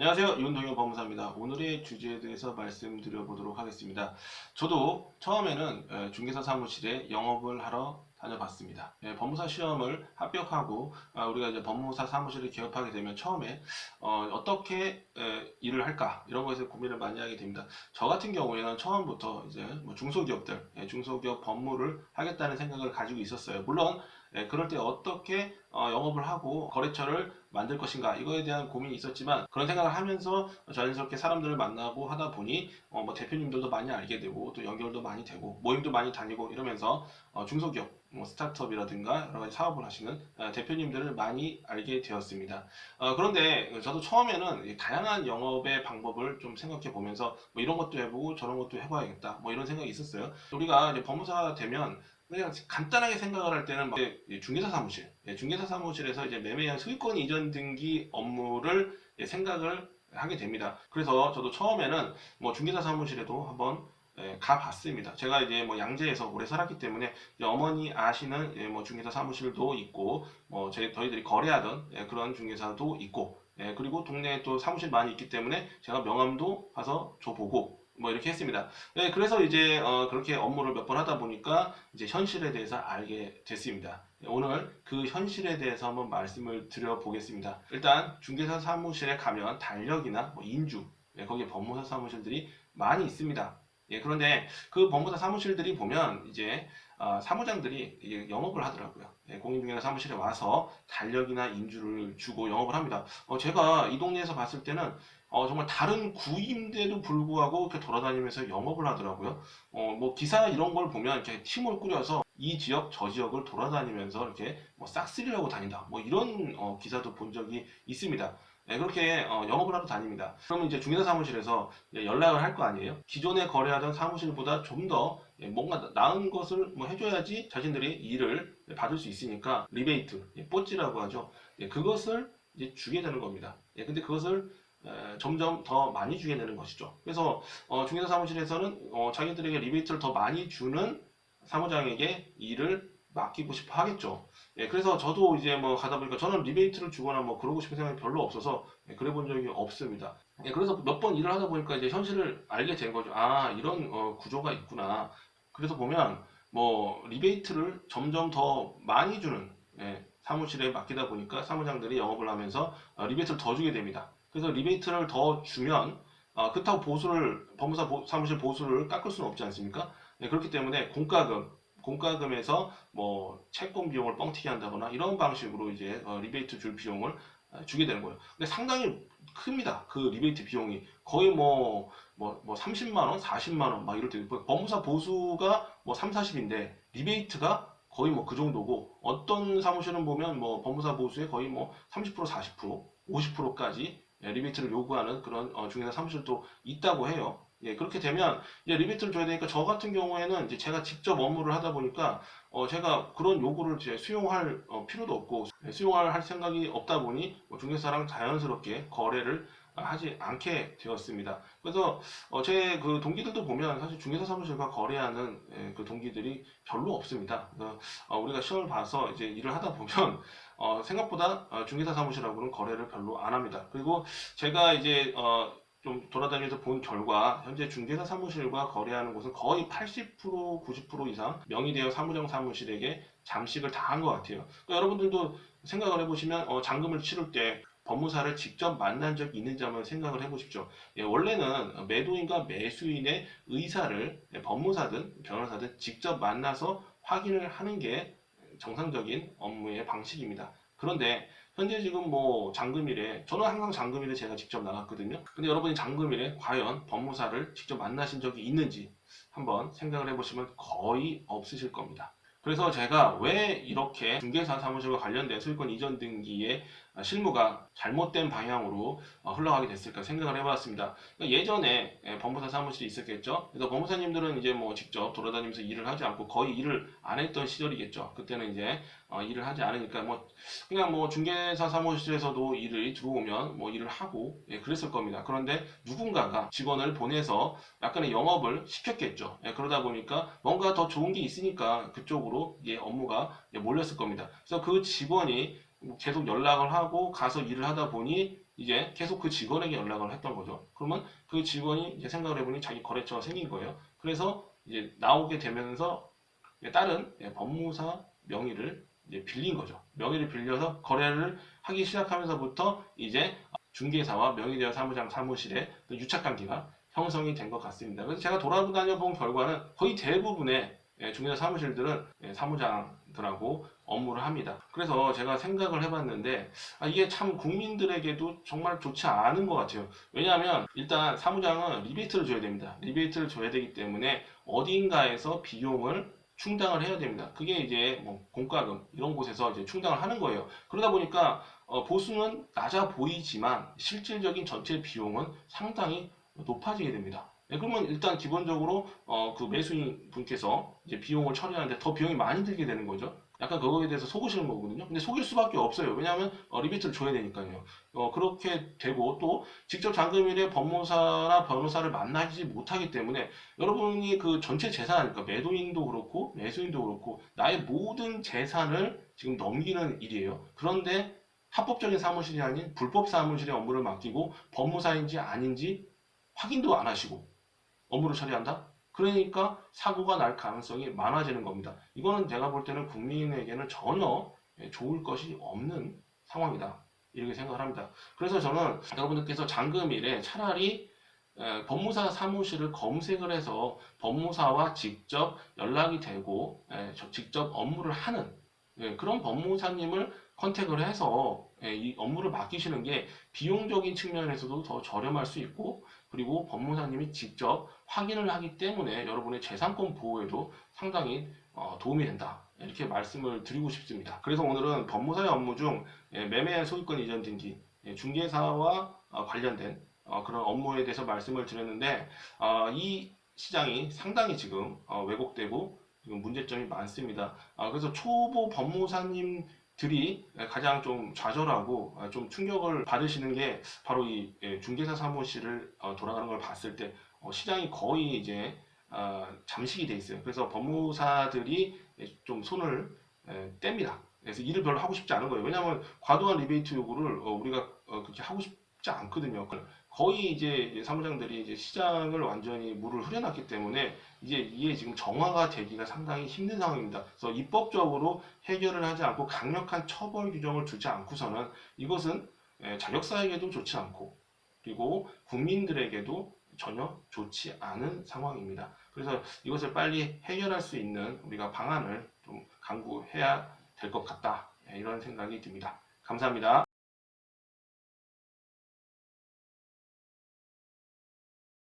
안녕하세요. 윤동현 법무사입니다. 오늘의 주제에 대해서 말씀드려보도록 하겠습니다. 저도 처음에는 에, 중개사 사무실에 영업을 하러 다녀봤습니다. 예, 법무사 시험을 합격하고 아, 우리가 이제 법무사 사무실을 개업하게 되면 처음에 어, 떻게 일을 할까 이런 것에 고민을 많이 하게 됩니다. 저 같은 경우에는 처음부터 이제 뭐 중소기업들, 예, 중소기업 법무를 하겠다는 생각을 가지고 있었어요. 물론 예, 그럴 때 어떻게 어, 영업을 하고 거래처를 만들 것인가 이거에 대한 고민이 있었지만 그런 생각을 하면서 자연스럽게 사람들을 만나고 하다 보니 어, 뭐 대표님들도 많이 알게 되고 또 연결도 많이 되고 모임도 많이 다니고 이러면서 어, 중소기업 뭐 스타트업이라든가 여러 가지 사업을 하시는 어, 대표님들을 많이 알게 되었습니다. 어, 그런데 저도 처음에는 이 다양한 영업의 방법을 좀 생각해 보면서 뭐 이런 것도 해보고 저런 것도 해봐야겠다 뭐 이런 생각이 있었어요. 우리가 이제 법무사가 되면 그냥 간단하게 생각을 할 때는 막 중개사 사무실, 예, 중개사 사무실에서 이제 매매한 소유권 이전 등기 업무를 예, 생각을 하게 됩니다. 그래서 저도 처음에는 뭐 중개사 사무실에도 한번 예, 가봤습니다. 제가 이제 뭐 양재에서 오래 살았기 때문에 어머니 아시는 예, 뭐 중개사 사무실도 있고 뭐 저희 저희들이 거래하던 예, 그런 중개사도 있고 예, 그리고 동네에 또 사무실 많이 있기 때문에 제가 명함도 가서 줘보고 뭐 이렇게 했습니다. 네, 그래서 이제 어, 그렇게 업무를 몇 번 하다 보니까 이제 현실에 대해서 알게 됐습니다. 네, 오늘 그 현실에 대해서 한번 말씀을 드려보겠습니다. 일단 중개사 사무실에 가면 달력이나 뭐 인주, 네, 거기에 법무사 사무실들이 많이 있습니다. 예, 그런데 그 법무사 사무실들이 보면 이제 어, 사무장들이 영업을 하더라고요. 예, 공인중개사 사무실에 와서 달력이나 인주를 주고 영업을 합니다. 어, 제가 이 동네에서 봤을 때는 어, 정말 다른 구인데도 불구하고 이렇게 돌아다니면서 영업을 하더라고요. 어, 뭐 기사 이런 걸 보면 이렇게 팀을 꾸려서 이 지역 저 지역을 돌아다니면서 이렇게 뭐 싹쓸이를 하고 다닌다. 뭐 이런 어, 기사도 본 적이 있습니다. 네, 그렇게 어, 영업을 하러 다닙니다. 그러면 이제 중개사 사무실에서 이제 연락을 할 거 아니에요? 기존에 거래하던 사무실보다 좀더 뭔가 나은 것을 뭐 해줘야지 자신들이 일을 받을 수 있으니까 리베이트, 예, 뽀찌라고 하죠. 예, 그것을 이제 주게 되는 겁니다. 예, 근데 그것을 에, 점점 더 많이 주게 되는 것이죠. 그래서 어, 중개사 사무실에서는 어, 자기들에게 리베이트를 더 많이 주는 사무장에게 일을 맡기고 싶어 하겠죠. 예, 그래서 저도 이제 뭐 가다 보니까 저는 리베이트를 주거나 뭐 그러고 싶은 생각이 별로 없어서 예, 그래 본 적이 없습니다. 예, 그래서 몇 번 일을 하다 보니까 이제 현실을 알게 된 거죠. 아, 이런 어, 구조가 있구나. 그래서 보면 뭐 리베이트를 점점 더 많이 주는 예, 사무실에 맡기다 보니까 사무장들이 영업을 하면서 어, 리베이트를 더 주게 됩니다. 그래서 리베이트를 더 주면 어, 그렇다고 보수를 법무사 보- 사무실 보수를 깎을 수는 없지 않습니까? 네, 그렇기 때문에 공과금 공과금에서 뭐 채권 비용을 뻥튀기 한다거나 이런 방식으로 이제 어, 리베이트 줄 비용을 어, 주게 되는 거예요. 근데 상당히 큽니다. 그 리베이트 비용이 거의 뭐 뭐, 뭐 30만 원, 40만 원 막 이럴 때 법무사 보수가 뭐 3, 40인데 리베이트가 거의 뭐 그 정도고 어떤 사무실은 보면 뭐 법무사 보수에 거의 뭐 30%, 40%, 50%까지 예, 리베이트를 요구하는 그런 어, 중개사 사무실도 있다고 해요. 예, 그렇게 되면 이제 리베이트를 줘야 되니까 저 같은 경우에는 이제 제가 직접 업무를 하다 보니까 어, 제가 그런 요구를 이제 수용할 어, 필요도 없고 예, 수용할 할 생각이 없다 보니 뭐 중개사랑 자연스럽게 거래를 하지 않게 되었습니다. 그래서 어, 제 그 동기들도 보면 사실 중개사 사무실과 거래하는 예, 그 동기들이 별로 없습니다. 그래서 어, 우리가 시험을 봐서 이제 일을 하다 보면 어, 생각보다 어, 중개사 사무실하고는 거래를 별로 안 합니다. 그리고 제가 이제 어, 좀 돌아다니면서 본 결과 현재 중개사 사무실과 거래하는 곳은 거의 80% 90% 이상 명의대여 사무장 사무실에게 잠식을 다 한 것 같아요. 그러니까 여러분들도 생각을 해보시면 어, 잔금을 치를 때 법무사를 직접 만난 적이 있는지 한번 생각을 해보십시오. 예, 원래는 매도인과 매수인의 의사를 예, 법무사든 변호사든 직접 만나서 확인을 하는 게 정상적인 업무의 방식입니다. 그런데 현재 지금 뭐 장금일에 저는 항상 장금일에 제가 직접 나갔거든요. 근데 여러분이 장금일에 과연 법무사를 직접 만나신 적이 있는지 한번 생각을 해보시면 거의 없으실 겁니다. 그래서 제가 왜 이렇게 중개사 사무실과 관련된 소유권 이전 등기의 실무가 잘못된 방향으로 어, 흘러가게 됐을까 생각을 해봤습니다. 그러니까 예전에 예, 법무사 사무실이 있었겠죠. 그래서 법무사님들은 이제 뭐 직접 돌아다니면서 일을 하지 않고 거의 일을 안 했던 시절이겠죠. 그때는 이제 어, 일을 하지 않으니까 뭐 그냥 뭐 중개사 사무실에서도 일을 들어오면 뭐 일을 하고 예, 그랬을 겁니다. 그런데 누군가가 직원을 보내서 약간의 영업을 시켰겠죠. 예, 그러다 보니까 뭔가 더 좋은 게 있으니까 그쪽으로 예, 업무가 예, 몰렸을 겁니다. 그래서 그 직원이 계속 연락을 하고 가서 일을 하다 보니 이제 계속 그 직원에게 연락을 했던 거죠. 그러면 그 직원이 이제 생각을 해보니 자기 거래처가 생긴 거예요. 그래서 이제 나오게 되면서 다른 예, 법무사 명의를 이제 빌린 거죠. 명의를 빌려서 거래를 하기 시작하면서부터 이제 중개사와 명의대여 사무장 사무실에 또 유착관계가 형성이 된 것 같습니다. 그래서 제가 돌아다녀 본 결과는 거의 대부분의 예, 중개사 사무실들은 예, 사무장들하고 업무를 합니다. 그래서 제가 생각을 해봤는데 아, 이게 참 국민들에게도 정말 좋지 않은 것 같아요. 왜냐하면 일단 사무장은 리베이트를 줘야 됩니다. 리베이트를 줘야 되기 때문에 어딘가에서 비용을 충당을 해야 됩니다. 그게 이제 뭐 공과금 이런 곳에서 이제 충당을 하는 거예요. 그러다 보니까 어, 보수는 낮아 보이지만 실질적인 전체 비용은 상당히 높아지게 됩니다. 네, 그러면 일단 기본적으로 어, 그 매수인 분께서 이제 비용을 처리하는데 더 비용이 많이 들게 되는 거죠. 약간 그거에 대해서 속으시는 거거든요. 근데 속일 수밖에 없어요. 왜냐하면 어, 리베이트를 줘야 되니까요. 어, 그렇게 되고 또 직접 잔금일에 법무사나 변호사를 만나지 못하기 때문에 여러분이 그 전체 재산, 그러니까 매도인도 그렇고 매수인도 그렇고 나의 모든 재산을 지금 넘기는 일이에요. 그런데 합법적인 사무실이 아닌 불법 사무실에 업무를 맡기고 법무사인지 아닌지 확인도 안 하시고 업무를 처리한다? 그러니까 사고가 날 가능성이 많아지는 겁니다. 이거는 제가 볼 때는 국민에게는 전혀 예, 좋을 것이 없는 상황이다. 이렇게 생각을 합니다. 그래서 저는 여러분들께서 잔금일에 차라리 에, 법무사 사무실을 검색을 해서 법무사와 직접 연락이 되고 직접 업무를 하는 예, 그런 법무사님을 컨택을 해서 예, 이 업무를 맡기시는 게 비용적인 측면에서도 더 저렴할 수 있고 그리고 법무사님이 직접 확인을 하기 때문에 여러분의 재산권 보호에도 상당히 어, 도움이 된다. 이렇게 말씀을 드리고 싶습니다. 그래서 오늘은 법무사의 업무 중 예, 매매 소유권 이전 등기, 예, 중개사와 어, 관련된 어, 그런 업무에 대해서 말씀을 드렸는데 어, 이 시장이 상당히 지금 어, 왜곡되고 문제점이 많습니다. 아, 그래서 초보 법무사님 들이 가장 좀 좌절하고 아, 좀 충격을 받으시는 게 바로 이 예, 중개사 사무실을 어, 돌아가는 걸 봤을 때 어, 시장이 거의 이제 아, 잠식이 돼 있어요. 그래서 법무사들이 예, 좀 손을 예, 뗍니다. 그래서 일을 별로 하고 싶지 않은 거예요. 왜냐하면 과도한 리베이트 요구를 어, 우리가 어, 그렇게 하고 싶지 않거든요. 거의 이제 사무장들이 이제 시장을 완전히 물을 흐려놨기 때문에 이제 이게 지금 정화가 되기가 상당히 힘든 상황입니다. 그래서 입법적으로 해결을 하지 않고 강력한 처벌 규정을 두지 않고서는 이것은 예, 자격사에게도 좋지 않고 그리고 국민들에게도 전혀 좋지 않은 상황입니다. 그래서 이것을 빨리 해결할 수 있는 우리가 방안을 좀 강구해야 될 것 같다. 예, 이런 생각이 듭니다. 감사합니다.